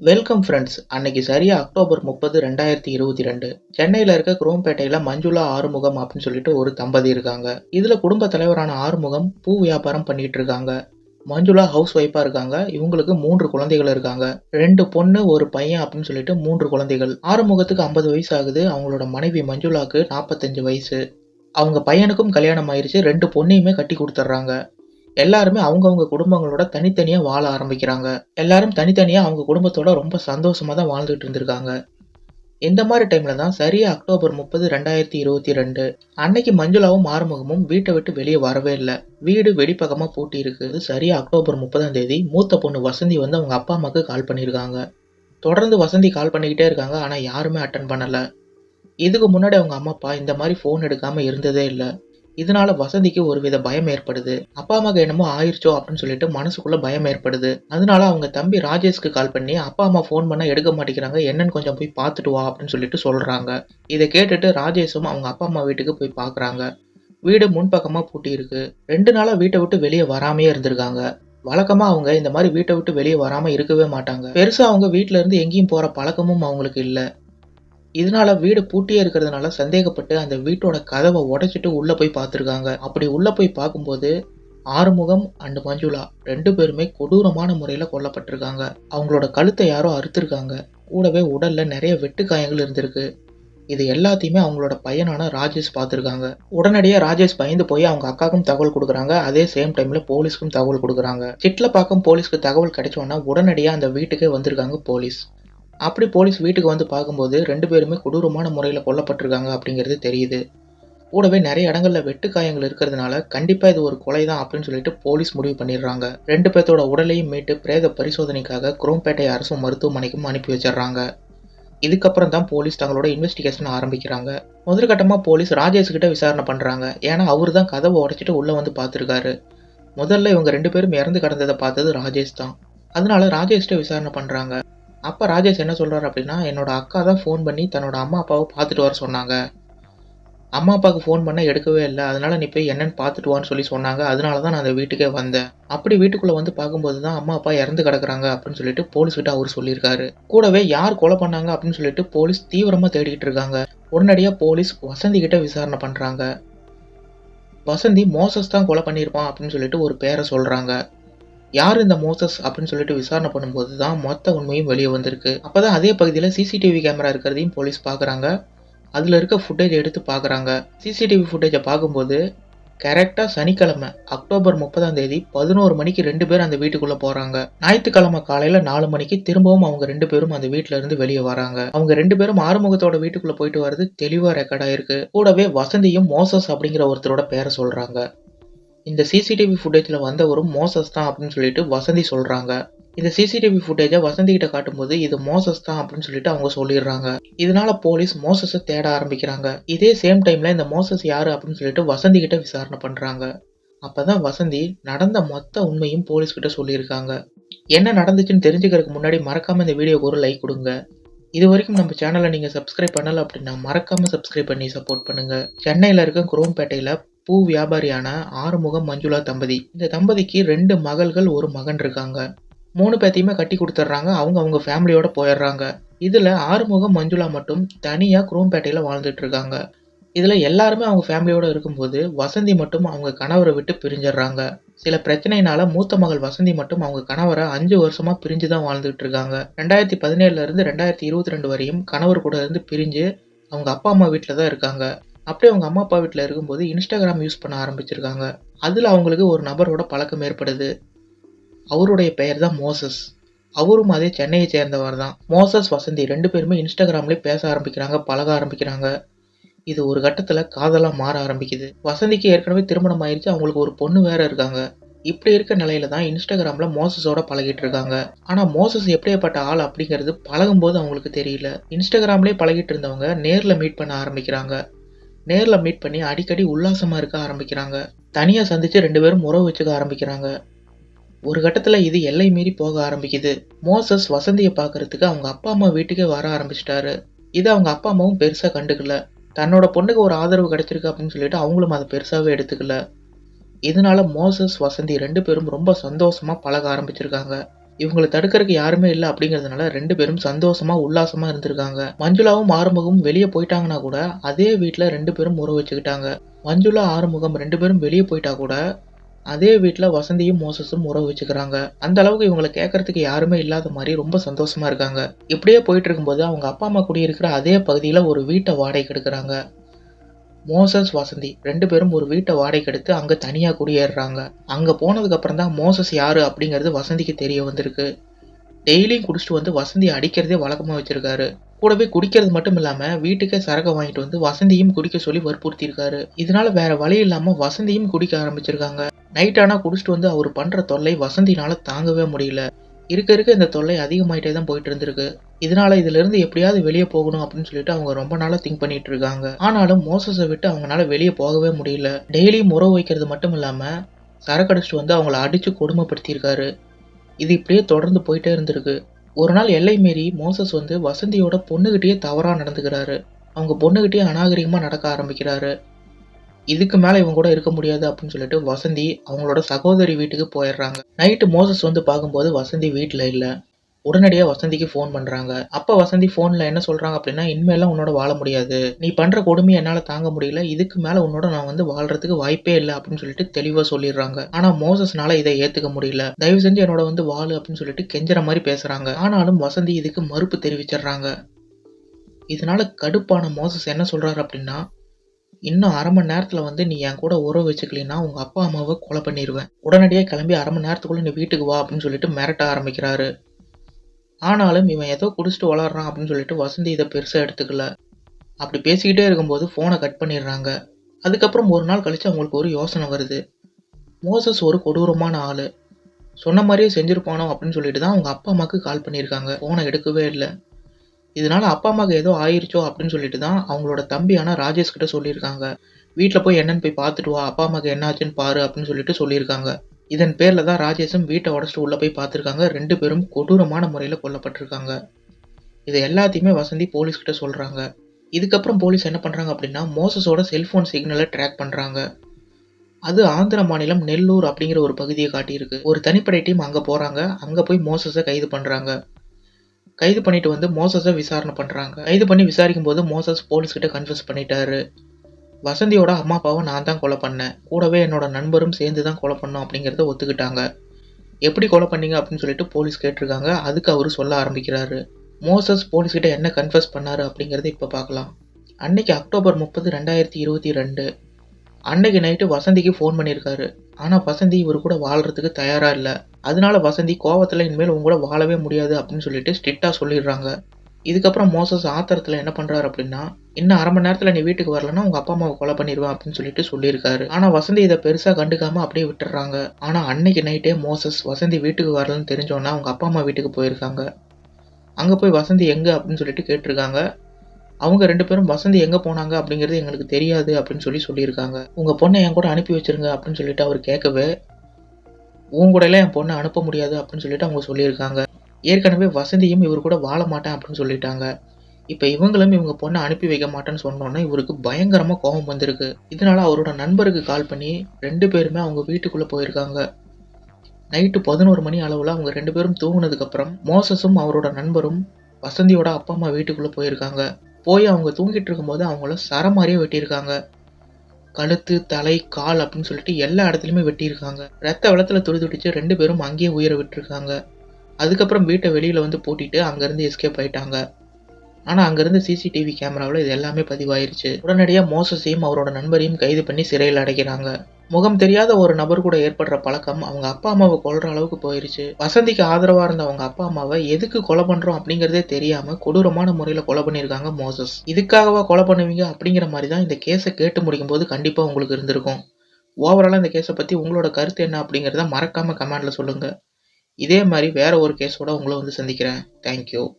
Welcome friends அன்னைக்கு சரியாக October முப்பது ரெண்டாயிரத்தி இருபத்தி ரெண்டு. சென்னையில் இருக்க குரோம்பேட்டையில் மஞ்சுளா ஆறுமுகம் அப்படின்னு சொல்லிட்டு ஒரு தம்பதி இருக்காங்க. இதில் குடும்ப தலைவரான ஆறுமுகம் பூ வியாபாரம் பண்ணிட்டு இருக்காங்க. மஞ்சுளா ஹவுஸ் ஒய்ஃபாக இருக்காங்க. இவங்களுக்கு மூன்று குழந்தைகள் இருக்காங்க. ரெண்டு பொண்ணு ஒரு பையன் அப்படின்னு சொல்லிட்டு மூன்று குழந்தைகள். ஆறுமுகத்துக்கு ஐம்பது வயசு ஆகுது அவங்களோட மனைவி மஞ்சுளாக்கு நாற்பத்தஞ்சு வயசு. அவங்க பையனுக்கும் கல்யாணம் ஆயிடுச்சு ரெண்டு பொண்ணையுமே கட்டி கொடுத்துட்றாங்க. எல்லாருமே அவங்கவுங்க குடும்பங்களோட தனித்தனியா வாழ ஆரம்பிக்கிறாங்க. எல்லாரும் தனித்தனியா அவங்க குடும்பத்தோட ரொம்ப சந்தோஷமா தான் வாழ்ந்துட்டு இருந்திருக்காங்க. இந்த மாதிரி டைம்ல தான் சரியா அக்டோபர் முப்பது ரெண்டாயிரத்தி இருபத்தி ரெண்டு. அன்னைக்கு மஞ்சுளாவும் ஆறுமுகமும் வீட்டை விட்டு வெளியே வரவே இல்லை. வீடு வெடிப்பகமா பூட்டி இருக்குது சரியா அக்டோபர் முப்பதாம் தேதி. மூத்த பொண்ணு வசந்தி வந்து அவங்க அப்பா அம்மாவுக்கு கால் பண்ணியிருக்காங்க. தொடர்ந்து வசந்தி கால் பண்ணிக்கிட்டே இருக்காங்க ஆனால் யாருமே அட்டன் பண்ணலை. இதுக்கு முன்னாடி அவங்க அம்மா அப்பா இந்த மாதிரி ஃபோன் எடுக்காமல் இருந்ததே இல்லை. இதனால வசந்திக்கு ஒரு வித பயம் ஏற்படுது. அப்பா அம்மாக்கு என்னமோ ஆயிடுச்சோ அப்படின்னு சொல்லிட்டு மனசுக்குள்ள பயம் ஏற்படுது. அதனால அவங்க தம்பி ராஜேஷ்க்கு கால் பண்ணி அப்பா அம்மா ஃபோன் பண்ணா எடுக்க மாட்டேங்கிறாங்க. என்னன்னு கொஞ்சம் போய் பார்த்துட்டு வா அப்படின்னு சொல்லிட்டு சொல்றாங்க. இதை கேட்டுட்டு ராஜேஷும் அவங்க அப்பா அம்மா வீட்டுக்கு போய் பார்க்குறாங்க. வீடு முன்பக்கமா பூட்டி இருக்கு. ரெண்டு நாளா வீட்டை விட்டு வெளியே வராமையே இருந்திருக்காங்க. வழக்கமா அவங்க இந்த மாதிரி வீட்டை விட்டு வெளியே வராம இருக்கவே மாட்டாங்க. பெருசா அவங்க வீட்டுல இருந்து எங்கேயும் போற பழக்கமும் அவங்களுக்கு இல்லை. இதனால வீடு பூட்டியே இருக்கிறதுனால சந்தேகப்பட்டு அந்த வீட்டோட கதவை உடைச்சிட்டு உள்ள போய் பார்த்துருக்காங்க. அப்படி உள்ள போய் பார்க்கும்போது ஆறுமுகம் அண்ட் மஞ்சுளா ரெண்டு பேருமே கொடூரமான முறையில் கொல்லப்பட்டிருக்காங்க. அவங்களோட கழுத்தை யாரோ அறுத்திருக்காங்க. கூடவே உடல்ல நிறைய வெட்டு காயங்கள் இருந்திருக்கு. இது எல்லாத்தையுமே அவங்களோட பையனான ராஜேஷ் பார்த்துருக்காங்க. உடனடியாக ராஜேஷ் பயந்து போய் அவங்க அக்காவுக்கும் தகவல் கொடுக்குறாங்க. அதே சேம் டைமில் போலீஸ்க்கும் தகவல் கொடுக்குறாங்க. சிட்ல பார்க்கும் போலீஸ்க்கு தகவல் கிடைச்சோன்னா உடனடியாக அந்த வீட்டுக்கே வந்திருக்காங்க போலீஸ். அப்படி போலீஸ் வீட்டுக்கு வந்து பார்க்கும்போது ரெண்டு பேருமே கொடூரமான முறையில் கொல்லப்பட்டிருக்காங்க அப்படிங்கிறது தெரியுது. கூடவே நிறைய இடங்களில் வெட்டு காயங்கள் இருக்கிறதுனால கண்டிப்பாக இது ஒரு கொலை தான் அப்படின்னு சொல்லிட்டு போலீஸ் முடிவு பண்ணிடுறாங்க. ரெண்டு பேர்த்தோட உடலையும் மீட்டு பிரேத பரிசோதனைக்காக குரோம்பேட்டை அரசு மருத்துவமனைக்கும் அனுப்பி வச்சிடுறாங்க. இதுக்கப்புறம் தான் போலீஸ் தங்களோட இன்வெஸ்டிகேஷன் ஆரம்பிக்கிறாங்க. முதற்கட்டமாக போலீஸ் ராஜேஷ் கிட்ட விசாரணை பண்ணுறாங்க ஏன்னா அவர் தான் கதவை உடைச்சிட்டு உள்ளே வந்து பார்த்துருக்காரு. முதல்ல இவங்க ரெண்டு பேரும் இறந்து கிடந்ததை பார்த்தது ராஜேஷ் தான். அதனால ராஜேஷ்கிட்ட விசாரணை பண்ணுறாங்க அப்போ ராஜேஷ் என்ன சொல்கிறார் அப்படின்னா என்னோட அக்கா தான் ஃபோன் பண்ணி தன்னோட அம்மா அப்பாவை பார்த்துட்டு வர சொன்னாங்க. அம்மா அப்பாவுக்கு ஃபோன் பண்ண எடுக்கவே இல்லை. அதனால நீ போய் என்னன்னு பார்த்துட்டு வான்னு சொல்லி சொன்னாங்க. அதனால தான் நான் அந்த வீட்டுக்கே வந்தேன். அப்படி வீட்டுக்குள்ளே வந்து பார்க்கும்போது தான் அம்மா அப்பா இறந்து கிடக்குறாங்க அப்படின்னு சொல்லிட்டு போலீஸ் கிட்ட அவர் சொல்லியிருக்காரு. கூடவே யார் கொலை பண்ணாங்க அப்படின்னு சொல்லிட்டு போலீஸ் தீவிரமாக தேடிக்கிட்டு இருக்காங்க. உடனடியாக போலீஸ் வசந்தி கிட்ட விசாரணை பண்ணுறாங்க வசந்தி மோசஸ் தான் கொலை பண்ணியிருப்பான் அப்படின்னு சொல்லிட்டு ஒரு பேரை சொல்கிறாங்க யார் இந்த மோசஸ் அப்படின்னு சொல்லிட்டு விசாரணை பண்ணும்போது தான் மொத்த உண்மையும் வெளியே வந்திருக்கு. அப்போதான் அதே பகுதியில் சிசிடிவி கேமரா இருக்கிறதையும் போலீஸ் பார்க்குறாங்க. அதில் இருக்க ஃபுட்டேஜ் எடுத்து பார்க்குறாங்க. சிசிடிவி ஃபுட்டேஜை பார்க்கும்போது கரெக்டாக சனிக்கிழமை அக்டோபர் முப்பதாம் தேதி பதினோரு மணிக்கு ரெண்டு பேரும் அந்த வீட்டுக்குள்ளே போகிறாங்க ஞாயிற்றுக்கிழமை காலையில் நாலு மணிக்கு திரும்பவும் அவங்க ரெண்டு பேரும் அந்த வீட்டில இருந்து வெளியே வராங்க. அவங்க ரெண்டு பேரும் ஆறுமுகத்தோட வீட்டுக்குள்ளே போயிட்டு வர்றது தெளிவாக ரெக்கார்ட் ஆயிருக்கு கூடவே வசந்தியும் மோசஸ் அப்படிங்கிற ஒருத்தரோட பேரை சொல்கிறாங்க இந்த சிசிடிவி ஃபுட்டேஜில் வந்தவரும் மோசஸ் தான் அப்படின்னு சொல்லிட்டு வசந்தி சொல்கிறாங்க இந்த சிசிடிவி ஃபுட்டேஜை வசந்தி கிட்ட காட்டும்போது இது மோசஸ் தான் அப்படின்னு சொல்லிட்டு அவங்க சொல்லிடுறாங்க. இதனால போலீஸ் மோசஸை தேட ஆரம்பிக்கிறாங்க. இதே சேம் டைம்ல இந்த மோசஸ் யாரு அப்படின்னு சொல்லிட்டு வசந்தி கிட்ட விசாரணை பண்றாங்க. அப்பதான் வசந்தி நடந்த மொத்த உண்மையும் போலீஸ் கிட்ட சொல்லியிருக்காங்க. என்ன நடந்துச்சுன்னு தெரிஞ்சுக்கிறதுக்கு முன்னாடி மறக்காம இந்த வீடியோக்கு ஒரு லைக் கொடுங்க. இது வரைக்கும் நம்ம சேனலை நீங்கள் சப்ஸ்கிரைப் பண்ணலை அப்படின்னா மறக்காமல் சப்ஸ்கிரைப் பண்ணி சப்போர்ட் பண்ணுங்கள் சென்னையில் இருக்க குரோம்பேட்டையில் பூ வியாபாரியான ஆறுமுகம் மஞ்சுளா தம்பதி. இந்த தம்பதிக்கு ரெண்டு மகள்கள் ஒரு மகன் இருக்காங்க. மூணு பேத்தையுமே கட்டி கொடுத்துட்றாங்க அவங்க அவங்க ஃபேமிலியோட போயிடுறாங்க இதில் ஆறுமுகம் மஞ்சுளா மட்டும் தனியாக குரோம்பேட்டையில் வாழ்ந்துட்டு இருக்காங்க இதில் எல்லாருமே அவங்க ஃபேமிலியோடு இருக்கும்போது வசந்தி மட்டும் அவங்க கணவரை விட்டு பிரிஞ்சிடுறாங்க சில பிரச்சனைனால மூத்த மகள் வசந்தி மட்டும் அவங்க கணவரை அஞ்சு வருஷமாக பிரிஞ்சு தான் வாழ்ந்துட்டு இருக்காங்க ரெண்டாயிரத்தி பதினேழுல இருந்து ரெண்டாயிரத்தி இருபத்தி ரெண்டு வரையும் கணவர் கூட இருந்து பிரிஞ்சு அவங்க அப்பா அம்மா வீட்டில் தான் இருக்காங்க. அப்படியே அவங்க அம்மா அப்பா வீட்டில் இருக்கும்போது இன்ஸ்டாகிராம் யூஸ் பண்ண ஆரம்பிச்சிருக்காங்க. அதில் அவங்களுக்கு ஒரு நபரோட பழக்கம் ஏற்படுது. அவருடைய பெயர் தான் மோசஸ் அவரும் அதே சென்னையை சேர்ந்தவர் தான். மோசஸ் வசந்தி ரெண்டு பேருமே இன்ஸ்டாகிராம்லேயே பேச ஆரம்பிக்கிறாங்க பழக ஆரம்பிக்கிறாங்க. இது ஒரு கட்டத்தில் காதலாக மாற ஆரம்பிக்குது. வசந்திக்கு ஏற்கனவே திருமணம் ஆயிடுச்சு அவங்களுக்கு ஒரு பொண்ணு வேற இருக்காங்க. இப்படி இருக்க நிலையில தான் இன்ஸ்டாகிராமில் மோசஸோட பழகிட்டு இருக்காங்க. ஆனால் மோசஸ் எப்படியாப்பட்ட ஆள் அப்படிங்கிறது பழகும் போது அவங்களுக்கு தெரியல. இன்ஸ்டாகிராம்லேயே பழகிட்டு இருந்தவங்க நேரில் மீட் பண்ண ஆரம்பிக்கிறாங்க. நேரில் மீட் பண்ணி அடிக்கடி உல்லாசமாக இருக்க ஆரம்பிக்கிறாங்க. தனியாக சந்தித்து ரெண்டு பேரும் உறவு வச்சுக்க ஆரம்பிக்கிறாங்க. ஒரு கட்டத்தில் இது எல்லை மீறி போக ஆரம்பிக்குது. மோசஸ் வசந்தியை பார்க்கறதுக்கு அவங்க அப்பா அம்மா வீட்டுக்கே வர ஆரம்பிச்சிட்டாரு. இது அவங்க அப்பா அம்மாவும் பெருசாக கண்டுக்கல. தன்னோட பொண்ணுக்கு ஒரு ஆதரவு கிடைச்சிருக்கு அப்படின்னு சொல்லிட்டு அவங்களும் அதை பெருசாகவே எடுத்துக்கல. இதனால மோசஸ் வசந்தி ரெண்டு பேரும் ரொம்ப சந்தோஷமாக பழக ஆரம்பிச்சிருக்காங்க. இவங்கள தடுக்கிறதுக்கு யாருமே இல்லை அப்படிங்கிறதுனால ரெண்டு பேரும் சந்தோஷமா, உல்லாசமா இருந்திருக்காங்க. மஞ்சுளாவும், ஆறுமுகமும் வெளியே போயிட்டாங்கன்னா கூட, அதே வீட்டில் ரெண்டு பேரும் உறவு வச்சுக்கிட்டாங்க. மஞ்சுளா, ஆறுமுகம் ரெண்டு பேரும் வெளியே போயிட்டா கூட, அதே வீட்டில் வசந்தியும், மோசஸும் உறவு வச்சுக்கிறாங்க. அந்த அளவுக்கு இவங்கள கேட்கறதுக்கு யாருமே இல்லாத மாதிரி ரொம்ப சந்தோஷமா இருக்காங்க. இப்படியே போயிட்டு இருக்கும்போது, அவங்க அப்பா, அம்மா குடியிருக்கிற அதே பகுதியில் ஒரு வீட்டை வாடகைக்கு எடுக்கிறாங்க மோசஸ், வசந்தி ரெண்டு பேரும் ஒரு வீட்டை வாடகைக்கு எடுத்து அங்கே தனியாக குடியேறுறாங்க. அங்கே போனதுக்கு அப்புறம் தான் மோசஸ் யாரு அப்படிங்கிறது வசந்திக்கு தெரிய வந்திருக்கு. டெய்லியும் குடிச்சிட்டு வந்து வசந்தி அடிக்கிறதே வழக்கமாக வச்சிருக்காரு. கூடவே குடிக்கிறது மட்டும் இல்லாமல் வீட்டுக்கே சரக்க வாங்கிட்டு வந்து வசந்தியும் குடிக்க சொல்லி வற்புறுத்தியிருக்காரு. இதனால வேற வழி இல்லாமல் வசந்தியும் குடிக்க ஆரம்பிச்சிருக்காங்க. நைட் ஆனால் குடிச்சிட்டு வந்து அவர் பண்ணுற தொல்லை வசந்தினால தாங்கவே முடியல. இருக்க இருக்க இந்த தொல்லை அதிகமாயிட்டே தான் போயிட்டு இருந்திருக்கு. இதனால இதிலிருந்து எப்படியாவது வெளியே போகணும் அப்படின்னு சொல்லிட்டு அவங்க ரொம்ப நாளா திங்க் பண்ணிட்டு இருக்காங்க. ஆனாலும் மோசஸை விட்டு அவங்கனால வெளியே போகவே முடியல. டெய்லியும் உறவு வைக்கிறது மட்டும் இல்லாம, சரக்கு அடிச்சிட்டு வந்து அவங்கள அடிச்சு கொடுமைப்படுத்தியிருக்காரு. இது இப்படியே தொடர்ந்து போயிட்டே இருந்திருக்கு. ஒரு நாள் எல்லை மீறி மோசஸ் வந்து வசந்தியோட பொண்ணுகிட்டயே தவறா நடந்துக்கிறாரு. அவங்க பொண்ணுகிட்டயே அநாகரிகமா நடக்க ஆரம்பிக்கிறாரு. இதுக்கு மேலே இவங்க கூட இருக்க முடியாது அப்படின்னு சொல்லிட்டு வசந்தி அவங்களோட சகோதரி வீட்டுக்கு போயிடுறாங்க. நைட்டு மோசஸ் வந்து பார்க்கும்போது வசந்தி வீட்டில் இல்லை உடனடியாக வசந்திக்கு ஃபோன் பண்ணுறாங்க அப்போ வசந்தி ஃபோனில் என்ன சொல்கிறாங்க அப்படின்னா, "இனிமேல்லாம் உன்னோட வாழ முடியாது. நீ பண்ணுற கொடுமையை என்னால் தாங்க முடியல. இதுக்கு மேலே உன்னோட நான் வந்து வாழ்றதுக்கு வாய்ப்பே இல்லை அப்படின்னு சொல்லிட்டு தெளிவாக சொல்லிடுறாங்க. ஆனால் மோசஸ்னால இதை ஏற்றுக்க முடியல. "தயவு செஞ்சு என்னோட வந்து வாழு" அப்படின்னு சொல்லிட்டு கெஞ்சுற மாதிரி பேசுகிறாங்க ஆனாலும் வசந்தி இதுக்கு மறுப்பு தெரிவிச்சிடுறாங்க. இதனால கடுப்பான மோசஸ் என்ன சொல்கிறாரு அப்படின்னா, "இன்னும் அரை மணி நேரத்தில் வந்து நீ என் கூட உறவு வச்சுக்கலைன்னா, உங்கள் அப்பா, அம்மாவை கொலை பண்ணிடுவேன் உடனடியாக கிளம்பி அரை மணி நேரத்துக்குள்ளே நீ வீட்டுக்கு வா" அப்படின்னு சொல்லிட்டு மிரட்ட ஆரம்பிக்கிறாரு. ஆனாலும் இவன் ஏதோ குடிச்சிட்டு வளர்றான் அப்படின்னு சொல்லிட்டு வசந்தி இதை பெருசாக எடுத்துக்கல. அப்படி பேசிக்கிட்டே இருக்கும்போது ஃபோனை கட் பண்ணிடுறாங்க. அதுக்கப்புறம் ஒரு நாள் கழித்து அவங்களுக்கு ஒரு யோசனை வருது. மோசஸ் ஒரு கொடூரமான ஆள் சொன்ன மாதிரியே செஞ்சுருப்பானோ அப்படின்னு சொல்லிட்டு தான் அவங்க அப்பா, அம்மாவுக்கு கால் பண்ணியிருக்காங்க. ஃபோனை எடுக்கவே இல்லை இதனால அப்பா, அம்மாக்கு ஏதோ ஆயிருச்சோ அப்படின்னு சொல்லிட்டு தான் அவங்களோட தம்பியான ராஜேஷ் கிட்ட சொல்லியிருக்காங்க. வீட்டில் போய் என்னன்னு போய் பார்த்துட்டு வா. அப்பா, அம்மாவுக்கு என்ன ஆச்சுன்னு பாரு" அப்படின்னு சொல்லிட்டு சொல்லியிருக்காங்க. இதன் பேரில் தான் ராஜேஷும் வீட்டை உடச்சிட்டு உள்ளே போய் பார்த்துருக்காங்க ரெண்டு பேரும் கொடூரமான முறையில் கொல்லப்பட்டிருக்காங்க. இது எல்லாத்தையுமே வசந்தி போலீஸ்கிட்ட சொல்கிறாங்க இதுக்கப்புறம் போலீஸ் என்ன பண்ணுறாங்க அப்படின்னா, மோசஸோட செல்ஃபோன் சிக்னலை ட்ராக் பண்ணுறாங்க அது ஆந்திர மாநிலம் நெல்லூர் அப்படிங்கிற ஒரு பகுதியை காட்டியிருக்கு. ஒரு தனிப்படை டீம் அங்கே போகிறாங்க அங்கே போய் மோசஸை கைது பண்ணுறாங்க கைது பண்ணிட்டு வந்து மோசஸை விசாரணை பண்ணுறாங்க கைது பண்ணி விசாரிக்கும் போது மோசஸ் போலீஸ்கிட்ட கன்ஃபியூஸ் பண்ணிட்டாரு. வசந்தியோட அம்மா, அப்பாவை நான் தான் கொலை பண்ணேன். கூடவே என்னோட நண்பரும் சேர்ந்து தான் கொலை பண்ணோம் அப்படிங்கிறத ஒத்துக்கிட்டாங்க. எப்படி கொலை பண்ணீங்க அப்படின்னு சொல்லிட்டு போலீஸ் கேட்டிருக்காங்க. அதுக்கு அவர் சொல்ல ஆரம்பிக்கிறாரு. மோசஸ் போலீஸ்கிட்ட என்ன கன்ஃபெஸ் பண்ணாரு அப்படிங்கிறத இப்போ பார்க்கலாம். அன்னைக்கு அக்டோபர் 30, 2022 அன்னைக்கு நைட்டு வசந்திக்கு ஃபோன் பண்ணியிருக்காரு. ஆனால் வசந்தி இவர் கூட வாழ்கிறதுக்கு தயாராக இல்லை அதனால வசந்தி கோவத்தில் "இனிமேல் உங்க கூட வாழவே முடியாது" அப்படின்னு சொல்லிட்டு ஸ்ட்ரிக்டாக சொல்லிடுறாங்க. இதுக்கப்புறம் மோசஸ் ஆத்திரத்தில் என்ன பண்ணுறாரு அப்படின்னா, "இன்னும் அரை மணி நேரத்தில் நீ வீட்டுக்கு வரலன்னா உங்கள் அப்பா, அம்மாவை கொலை பண்ணிடுவேன் அப்படின்னு சொல்லிட்டு சொல்லியிருக்காரு. ஆனால் வசந்தி இதை பெருசாக கண்டுக்காமல் அப்படியே விட்டுறாங்க ஆனால் அன்னைக்கு நைட்டே மோசஸ் வசந்தி வீட்டுக்கு வரலன்னு தெரிஞ்சோன்னா அவங்க அப்பா, அம்மா வீட்டுக்கு போயிருக்காங்க. அங்கே போய் வசந்தி எங்கே அப்படின்னு சொல்லிட்டு கேட்டிருக்காங்க. அவங்க ரெண்டு பேரும் "வசந்தி எங்கே போனாங்க அப்படிங்கிறது எங்களுக்கு தெரியாது" அப்படின்னு சொல்லி சொல்லியிருக்காங்க. உங்கள் பொண்ணை என் கூட அனுப்பி வச்சிருங்க" அப்படின்னு சொல்லிட்டு அவர் கேட்கவே, "உன் கூடலாம் என் பொண்ணை அனுப்ப முடியாது" அப்படின்னு சொல்லிட்டு அவங்க சொல்லியிருக்காங்க. ஏற்கனவே வசந்தியும் இவர் கூட வாழ மாட்டேன் அப்படின்னு சொல்லிட்டாங்க. இப்போ இவங்களும் இவங்க பொண்ணை அனுப்பி வைக்க மாட்டேன்னு சொன்னோன்னே இவருக்கு பயங்கரமாக கோபம் வந்திருக்கு. இதனால அவரோட நண்பருக்கு கால் பண்ணி ரெண்டு பேருமே அவங்க வீட்டுக்குள்ளே போயிருக்காங்க. நைட்டு 11 மணி அளவில் அவங்க ரெண்டு பேரும் தூங்கினதுக்கப்புறம் மோசஸும் அவரோட நண்பரும் வசந்தியோட அப்பா, அம்மா வீட்டுக்குள்ளே போயிருக்காங்க. போய் அவங்க தூங்கிட்டு இருக்கும்போது அவங்கள சர மாதிரியே வெட்டியிருக்காங்க. கழுத்து, தலை, கால் அப்படின்னு சொல்லிட்டு எல்லா இடத்துலையுமே வெட்டியிருக்காங்க. ரத்த வெள்ளத்தில் துடி துடிச்சு ரெண்டு பேரும் அங்கேயே உயிரை விட்டுருக்காங்க. அதுக்கப்புறம் வீட்டை வெளியில் வந்து பூட்டிட்டு அங்கேருந்து எஸ்கேப் ஆயிட்டாங்க. ஆனால் அங்கேருந்து சிசிடிவி கேமராவில் இது எல்லாமே பதிவாயிருச்சு. உடனடியாக மோசஸையும் அவரோட நண்பரையும் கைது பண்ணி சிறையில் அடைக்கிறாங்க. முகம் தெரியாத ஒரு நபர் கூட ஏற்படுற பழக்கம் அவங்க அப்பா, அம்மாவை கொல்ற அளவுக்கு போயிருச்சு. வசந்திக்கு ஆதரவா இருந்த அவங்க அப்பா, அம்மாவை எதுக்கு கொலை பண்றோம் அப்படிங்கிறதே தெரியாம கொடூரமான முறையில கொலை பண்ணியிருக்காங்க மோசஸ். இதுக்காகவா கொலை பண்ணுவீங்க அப்படிங்கிற மாதிரி தான் இந்த கேஸை கேட்டு முடிக்கும் போது கண்டிப்பா உங்களுக்கு இருந்திருக்கும். ஓவராலாக இந்த கேஸை பத்தி உங்களோட கருத்து என்ன அப்படிங்கிறத மறக்காம கமெண்ட்ல சொல்லுங்க. இதே மாதிரி வேற ஒரு கேஸோட உங்களை வந்து சந்திக்கிறேன். Thank you.